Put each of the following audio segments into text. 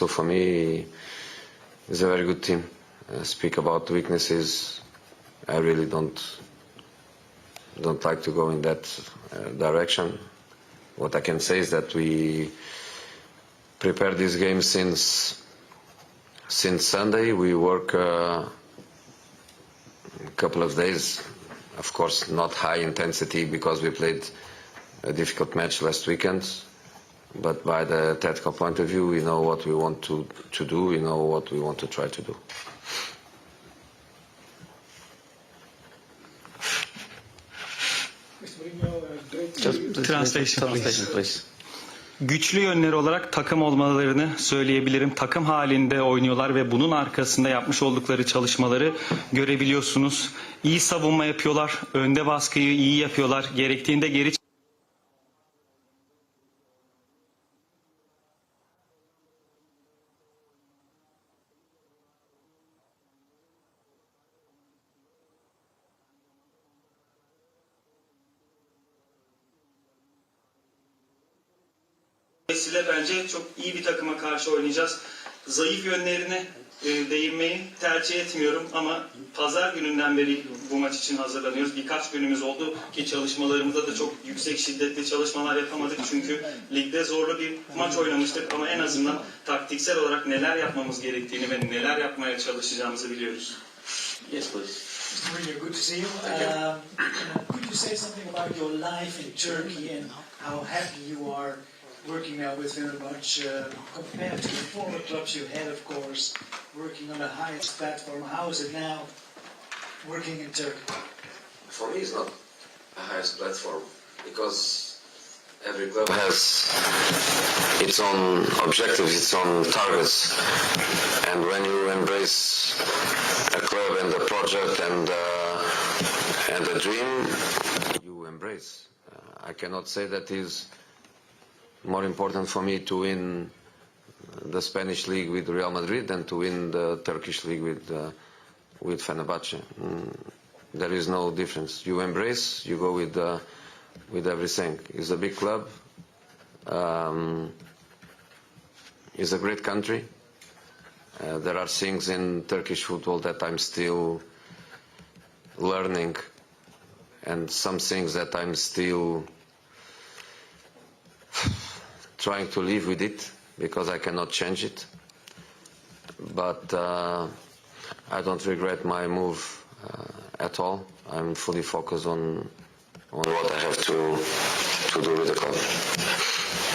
So for me, it's a very good team. Uh, speak about weaknesses. I really don't don't like to go in that uh, direction. What I can say is that we prepared this game since since Sunday. We work uh, a couple of days. Of course, not high intensity because we played a difficult match last weekend. But by the tactical point of view, we know what we want to, to do. We know what we want to try to do. Translation, Translation, please. Güçlü yönleri olarak takım olmalarını söyleyebilirim. Takım halinde oynuyorlar ve bunun arkasında yapmış oldukları çalışmaları görebiliyorsunuz. İyi savunma yapıyorlar, önde baskıyı iyi yapıyorlar. Gerektiğinde geri Dolayısıyla bence çok iyi bir takıma karşı oynayacağız. Zayıf yönlerine e, değinmeyi tercih etmiyorum ama pazar gününden beri bu maç için hazırlanıyoruz. Birkaç günümüz oldu ki çalışmalarımızda da çok yüksek şiddetli çalışmalar yapamadık. Çünkü ligde zorlu bir maç oynamıştık ama en azından taktiksel olarak neler yapmamız gerektiğini ve neler yapmaya çalışacağımızı biliyoruz. Yes, please. Mr. Mourinho, good to see you. Could you say something about your life in Turkey and how happy you are working now with Fenerbahce uh, compared to the former clubs you had, of course, working on the highest platform? How is it now working in Turkey? For me, it's not the highest platform because every club has its own objectives, its own targets, and when you embrace a club and a project and uh, and a dream, you embrace. Uh, I cannot say that is more important for me to win the Spanish league with Real Madrid than to win the Turkish league with uh, with Fenerbahce. Mm, there is no difference. You embrace, you go with uh, with everything. It's a big club. Um, it's a great country. Uh, there are things in Turkish football that I'm still learning, and some things that I'm still trying to live with it because I cannot change it. But uh, I don't regret my move uh, at all. I'm fully focused on on what I have to to do with the club.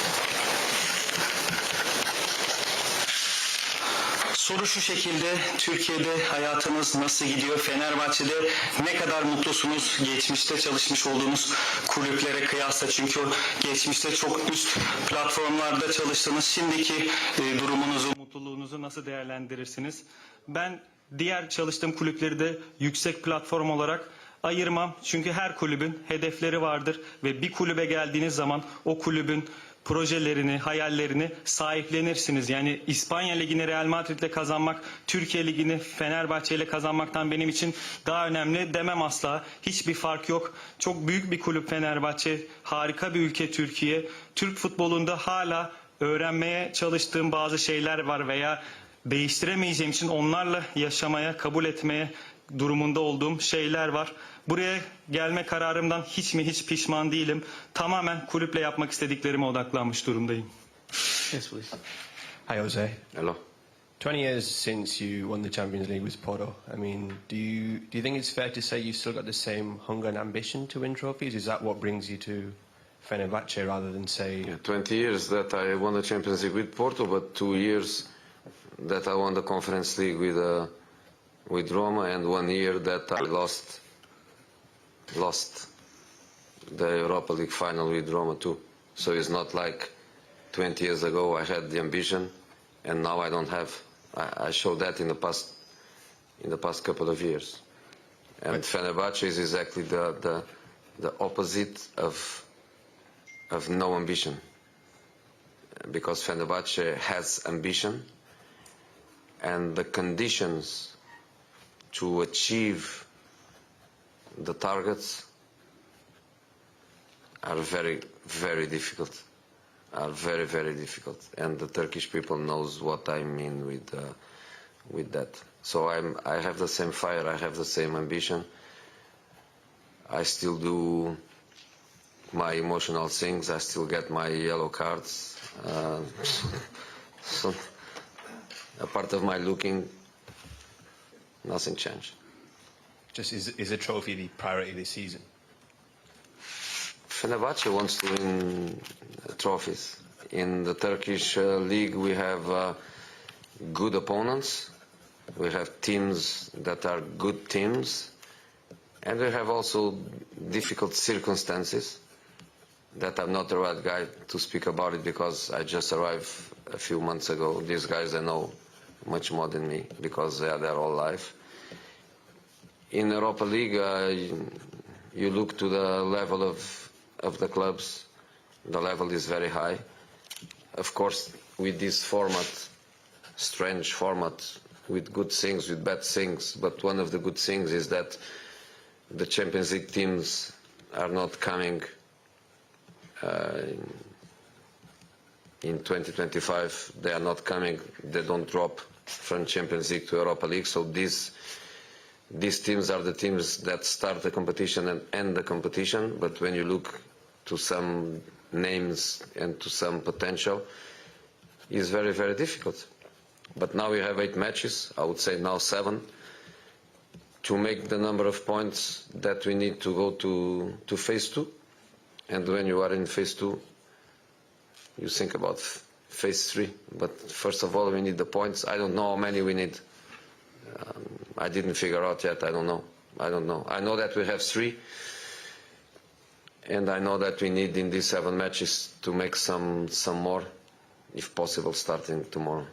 Soru şu şekilde, Türkiye'de hayatınız nasıl gidiyor? Fenerbahçe'de ne kadar mutlusunuz geçmişte çalışmış olduğunuz kulüplere kıyasla? Çünkü geçmişte çok üst platformlarda çalıştınız. Şimdiki e, durumunuzu, mutluluğunuzu nasıl değerlendirirsiniz? Ben diğer çalıştığım kulüpleri de yüksek platform olarak ayırmam. Çünkü her kulübün hedefleri vardır ve bir kulübe geldiğiniz zaman o kulübün projelerini, hayallerini sahiplenirsiniz. Yani İspanya Ligi'ni Real Madrid'le kazanmak, Türkiye Ligi'ni Fenerbahçe ile kazanmaktan benim için daha önemli demem asla. Hiçbir fark yok. Çok büyük bir kulüp Fenerbahçe, harika bir ülke Türkiye. Türk futbolunda hala öğrenmeye çalıştığım bazı şeyler var veya değiştiremeyeceğim için onlarla yaşamaya, kabul etmeye durumunda olduğum şeyler var. Buraya gelme kararımdan hiç mi hiç pişman değilim. Tamamen kulüple yapmak istediklerime odaklanmış durumdayım. Yes, please. Hi, Jose. Hello. 20 years since you won the Champions League with Porto. I mean, do you do you think it's fair to say you've still got the same hunger and ambition to win trophies? Is that what brings you to Fenerbahce rather than say? Yeah, 20 years that I won the Champions League with Porto, but two years that I won the Conference League with uh, with Roma, and one year that I lost lost the Europa League final with Roma too. So it's not like 20 years ago I had the ambition, and now I don't have. I, I showed that in the past in the past couple of years. And Fenerbahce is exactly the, the the opposite of of no ambition. Because Fenerbahce has ambition and the conditions to achieve the targets are very, very difficult. are very very difficult, and the Turkish people knows what I mean with uh, with that. So I'm I have the same fire, I have the same ambition. I still do my emotional things. I still get my yellow cards. Uh, so a part of my looking, nothing changed. Just is, is a trophy the priority this season? Fenerbahce wants to win trophies. In the Turkish uh, league, we have uh, good opponents. We have teams that are good teams, and we have also difficult circumstances. That I'm not the right guy to speak about it because I just arrived a few months ago. These guys they know much more than me because they are there all life. In Europa League, uh, you- look to the level of of the clubs. The level is very high. Of course, with this format, strange format, with good things, with bad things. But one of the good things is that the Champions League teams are not coming uh, in 2025. They are not coming. They don't drop from Champions League to Europa League. So these these teams are the teams that start the competition and end the competition. But when you look to some names and to some potential, it's very very difficult. But now we have eight matches. I would say now seven to make the number of points that we need to go to to phase two. And when you are in phase two, you think about phase three. But first of all, we need the points. I don't know how many we need. I didn't figure out yet. I don't know. I don't know. I know that we have three, and I know that we need in these seven matches to make some some more, if possible, starting tomorrow.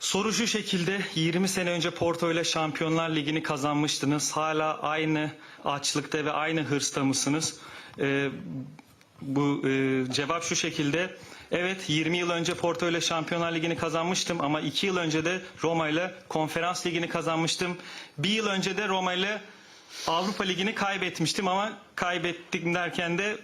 Soru şu şekilde 20 sene önce Porto ile Şampiyonlar Ligi'ni kazanmıştınız. Hala aynı açlıkta ve aynı hırsta mısınız? Ee, bu e, cevap şu şekilde. Evet 20 yıl önce Porto ile Şampiyonlar Ligi'ni kazanmıştım ama 2 yıl önce de Roma ile Konferans Ligi'ni kazanmıştım. Bir yıl önce de Roma ile Avrupa Ligi'ni kaybetmiştim ama kaybettim derken de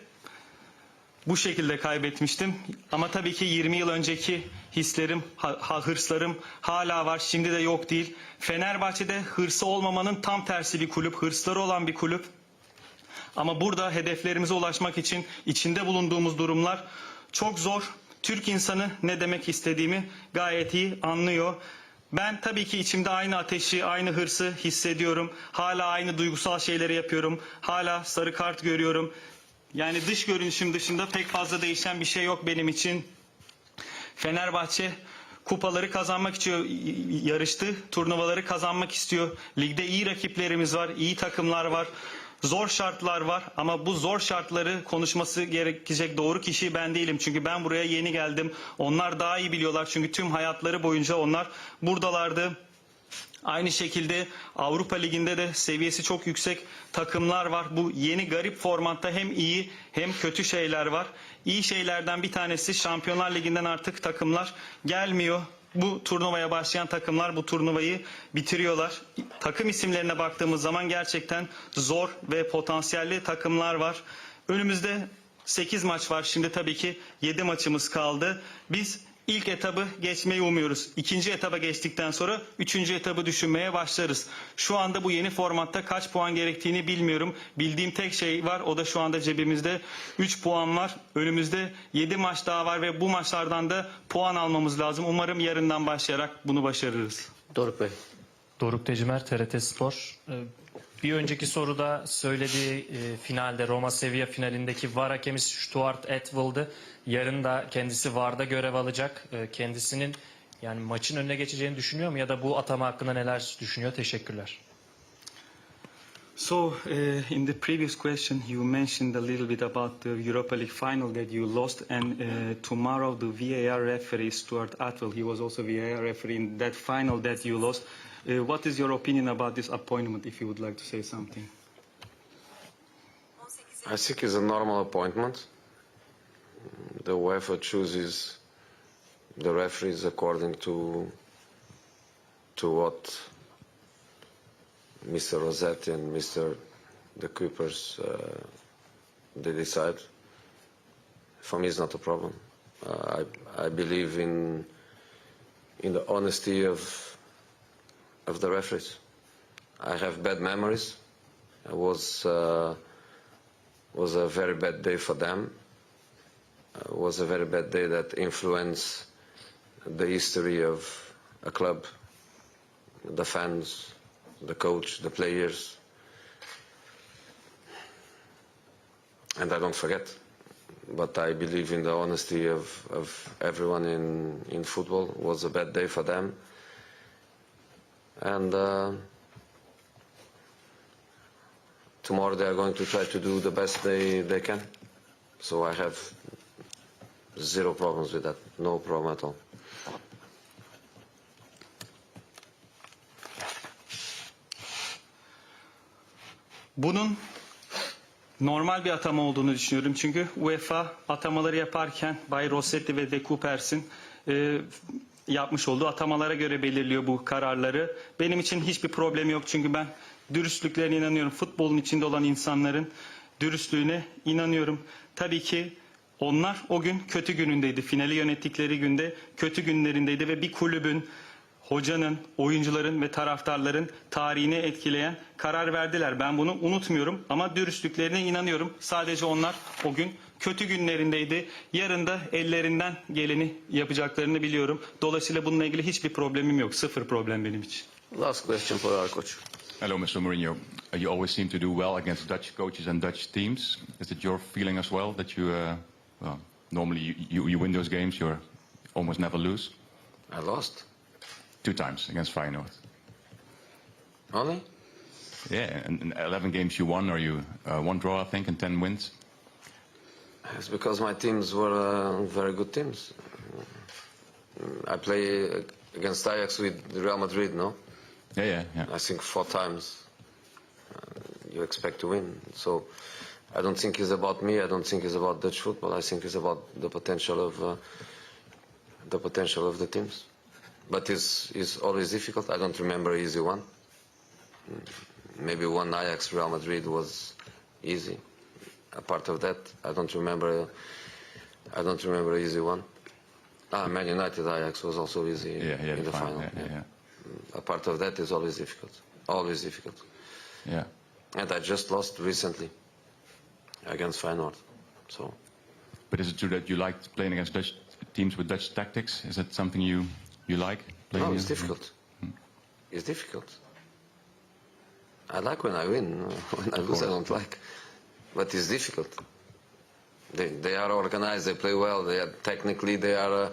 bu şekilde kaybetmiştim. Ama tabii ki 20 yıl önceki hislerim, ha- hırslarım hala var. Şimdi de yok değil. Fenerbahçe'de hırsı olmamanın tam tersi bir kulüp, hırsları olan bir kulüp. Ama burada hedeflerimize ulaşmak için içinde bulunduğumuz durumlar çok zor. Türk insanı ne demek istediğimi gayet iyi anlıyor. Ben tabii ki içimde aynı ateşi, aynı hırsı hissediyorum. Hala aynı duygusal şeyleri yapıyorum. Hala sarı kart görüyorum. Yani dış görünüşüm dışında pek fazla değişen bir şey yok benim için. Fenerbahçe kupaları kazanmak için yarıştı. Turnuvaları kazanmak istiyor. Ligde iyi rakiplerimiz var, iyi takımlar var. Zor şartlar var ama bu zor şartları konuşması gerekecek doğru kişi ben değilim. Çünkü ben buraya yeni geldim. Onlar daha iyi biliyorlar. Çünkü tüm hayatları boyunca onlar buradalardı. Aynı şekilde Avrupa Ligi'nde de seviyesi çok yüksek takımlar var. Bu yeni garip formatta hem iyi hem kötü şeyler var. İyi şeylerden bir tanesi Şampiyonlar Ligi'nden artık takımlar gelmiyor. Bu turnuvaya başlayan takımlar bu turnuvayı bitiriyorlar. Takım isimlerine baktığımız zaman gerçekten zor ve potansiyelli takımlar var. Önümüzde 8 maç var. Şimdi tabii ki 7 maçımız kaldı. Biz ilk etabı geçmeyi umuyoruz. İkinci etaba geçtikten sonra üçüncü etabı düşünmeye başlarız. Şu anda bu yeni formatta kaç puan gerektiğini bilmiyorum. Bildiğim tek şey var. O da şu anda cebimizde 3 puan var. Önümüzde 7 maç daha var ve bu maçlardan da puan almamız lazım. Umarım yarından başlayarak bunu başarırız. Doruk Bey. Doruk Tecimer, TRT Spor. Bir önceki soruda söylediği e, finalde Roma Sevilla finalindeki VAR hakemi Stuart Atwell'dı. Yarın da kendisi VAR'da görev alacak. Ee, Kendisinin yani maçın önüne geçeceğini düşünüyor mu ya da bu atama hakkında neler düşünüyor? Teşekkürler. So, uh, in the previous question, you mentioned a little bit about the Europa League final that you lost, and uh, tomorrow the VAR referee Stuart Atwell, he was also VAR referee in that final that you lost. Uh, what is your opinion about this appointment? If you would like to say something. I think it's a normal appointment. The UEFA chooses the referees according to to what Mr. Rossetti and Mr. the keepers uh, they decide. For me, it's not a problem. Uh, I I believe in in the honesty of of the referees. I have bad memories. It was uh, was a very bad day for them. It was a very bad day that influenced the history of a club, the fans, the coach, the players. And I don't forget. But I believe in the honesty of, of everyone in, in football. It was a bad day for them. And uh, tomorrow they are going to try to do the best they, they can. So I have zero problems with that. No problem at all. Bunun normal bir atama olduğunu düşünüyorum. Çünkü UEFA atamaları yaparken Bay Rossetti ve De Coopers'in e, yapmış olduğu atamalara göre belirliyor bu kararları. Benim için hiçbir problemi yok çünkü ben dürüstlüklerine inanıyorum. Futbolun içinde olan insanların dürüstlüğüne inanıyorum. Tabii ki onlar o gün kötü günündeydi. Finali yönettikleri günde kötü günlerindeydi ve bir kulübün hocanın, oyuncuların ve taraftarların tarihini etkileyen karar verdiler. Ben bunu unutmuyorum ama dürüstlüklerine inanıyorum. Sadece onlar o gün kötü günlerindeydi. Yarın da ellerinden geleni yapacaklarını biliyorum. Dolayısıyla bununla ilgili hiçbir problemim yok. Sıfır problem benim için. Last question for our coach. Hello, Mr. Mourinho. Uh, You always seem to do well against Dutch coaches and Dutch teams. Is it your feeling as well that you, uh, well, normally you, you, you win those games, you almost never lose? I lost. Two times against Feyenoord. Only? Yeah, and in 11 games you won, or you uh, one draw, I think, and 10 wins. It's because my teams were uh, very good teams. I play against Ajax with Real Madrid, no? Yeah, yeah, yeah. I think four times. Uh, you expect to win. So I don't think it's about me. I don't think it's about Dutch football. I think it's about the potential of uh, the potential of the teams. But it's, it's always difficult. I don't remember easy one. Maybe one Ajax Real Madrid was easy. Apart of that, I don't remember. I don't remember easy one. Ah, Man United Ajax was also easy Yeah, yeah, in the fine, final. Yeah, yeah, yeah. A part of that is always difficult. Always difficult. yeah. And I just lost recently against Feyenoord. So But is it true that you like playing against Dutch teams with Dutch tactics? Is that something you, you like? Playing no, it's difficult. It's difficult. I like when I win. When I lose, I don't like. But it's difficult. They they are organized. They play well. They are technically they are uh,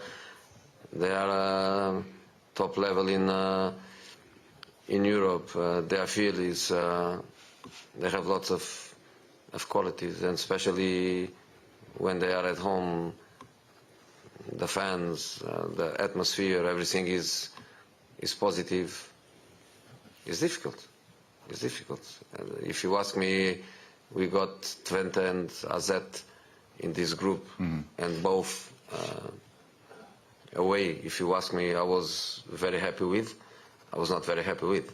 they are uh, top level in uh, in Europe. Uh, their field is uh, they have lots of of qualities, and especially when they are at home, the fans, uh, the atmosphere, everything is is positive. It's difficult. It's difficult. Uh, if you ask me, we got Twente and AZ in this group, and both uh, away. If you ask me, I was very happy with. I was not very happy with.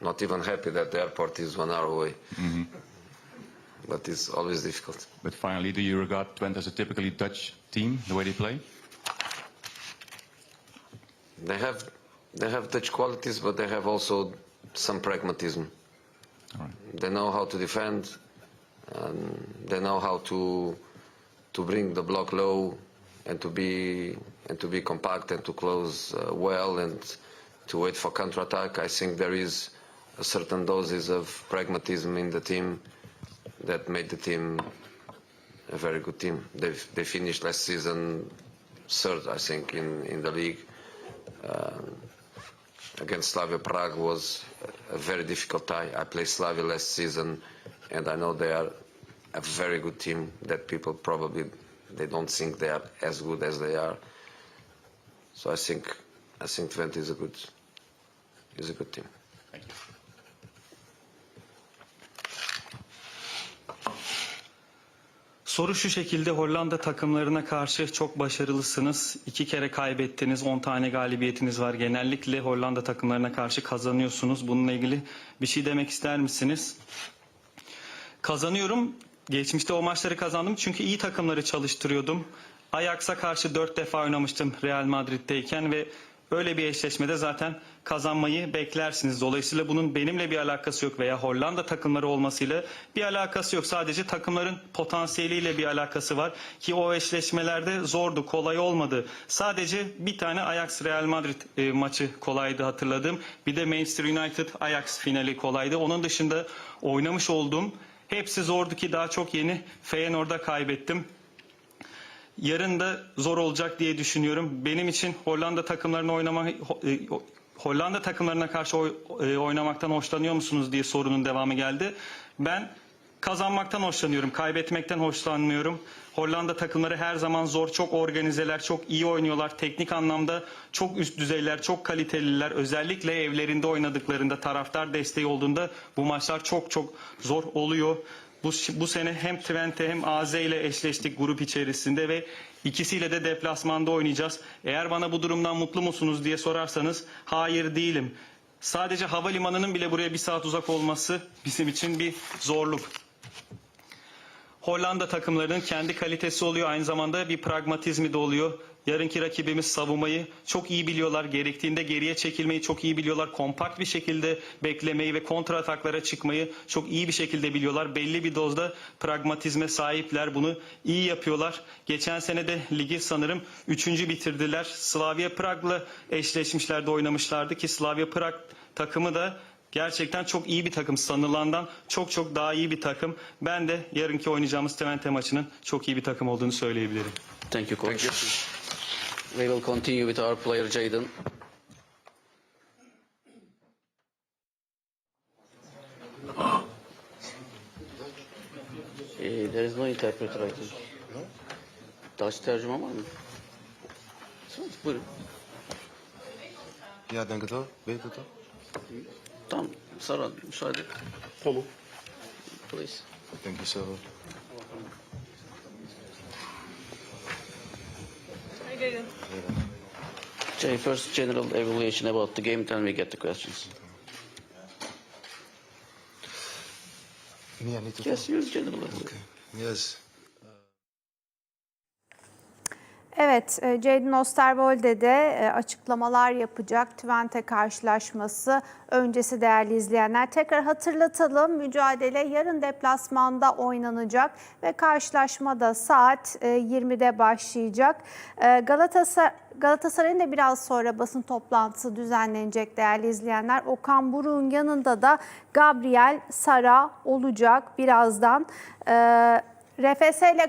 Not even happy that the airport is one hour away. But it's always difficult. But finally, do you regard Twente as a typically Dutch team, the way they play? They have they have Dutch qualities, but they have also some pragmatism. All right. They know how to defend. And they know how to to bring the block low and to be and to be compact and to close uh, well and to wait for counterattack. I think there is a certain doses of pragmatism in the team that made the team a very good team. They they finished last season third, I think, in in the league. Um, against Slavia Prague was a very difficult tie. I played Slavia last season, and I know they are a very good team that people probably they don't think they are as good as they are. So I think I think Twente is a good is a good team. Soru şu şekilde Hollanda takımlarına karşı çok başarılısınız. İki kere kaybettiniz, 10 tane galibiyetiniz var. Genellikle Hollanda takımlarına karşı kazanıyorsunuz. Bununla ilgili bir şey demek ister misiniz? Kazanıyorum. Geçmişte o maçları kazandım çünkü iyi takımları çalıştırıyordum. Ajax'a karşı 4 defa oynamıştım Real Madrid'deyken ve öyle bir eşleşmede zaten kazanmayı beklersiniz. Dolayısıyla bunun benimle bir alakası yok veya Hollanda takımları olmasıyla bir alakası yok. Sadece takımların potansiyeliyle bir alakası var ki o eşleşmelerde zordu, kolay olmadı. Sadece bir tane Ajax Real Madrid e, maçı kolaydı hatırladığım. Bir de Manchester United Ajax finali kolaydı. Onun dışında oynamış olduğum hepsi zordu ki daha çok yeni Feyenoord'a kaybettim. Yarın da zor olacak diye düşünüyorum. Benim için Hollanda takımlarına oynama Ho- e, Hollanda takımlarına karşı e, oynamaktan hoşlanıyor musunuz diye sorunun devamı geldi. Ben kazanmaktan hoşlanıyorum, kaybetmekten hoşlanmıyorum. Hollanda takımları her zaman zor, çok organizeler, çok iyi oynuyorlar. Teknik anlamda çok üst düzeyler, çok kaliteliler. Özellikle evlerinde oynadıklarında, taraftar desteği olduğunda bu maçlar çok çok zor oluyor. Bu, bu sene hem Twente hem AZ ile eşleştik grup içerisinde ve ikisiyle de deplasmanda oynayacağız. Eğer bana bu durumdan mutlu musunuz diye sorarsanız hayır değilim. Sadece havalimanının bile buraya bir saat uzak olması bizim için bir zorluk. Hollanda takımlarının kendi kalitesi oluyor. Aynı zamanda bir pragmatizmi de oluyor. Yarınki rakibimiz savunmayı çok iyi biliyorlar. Gerektiğinde geriye çekilmeyi çok iyi biliyorlar. Kompakt bir şekilde beklemeyi ve kontra ataklara çıkmayı çok iyi bir şekilde biliyorlar. Belli bir dozda pragmatizme sahipler. Bunu iyi yapıyorlar. Geçen sene de ligi sanırım 3. bitirdiler. Slavia Prag'la eşleşmişlerdi, oynamışlardı ki Slavia Prag takımı da Gerçekten çok iyi bir takım. Sanılandan çok çok daha iyi bir takım. Ben de yarınki oynayacağımız Twente maçının çok iyi bir takım olduğunu söyleyebilirim. Thank you, coach. We will continue with our player Jaden. Eh, there is no interpreter, I think. Dutch tercüman var mı? Buyurun. Ja, wel. Weet het wel? Tamam, Sara müsaade. Tamam. Please. Denk je zo. Jay, first general evaluation about the game, then we get the questions. Yeah, niet te Yes, you general. Yes. Evet, e, Jadon Osterwolde de e, açıklamalar yapacak. Twente karşılaşması öncesi değerli izleyenler. Tekrar hatırlatalım. Mücadele yarın deplasmanda oynanacak ve karşılaşma da saat e, 20'de başlayacak. E, Galatasaray Galatasaray'ın da biraz sonra basın toplantısı düzenlenecek değerli izleyenler. Okan Buruk'un yanında da Gabriel Sara olacak birazdan. E, RFS ile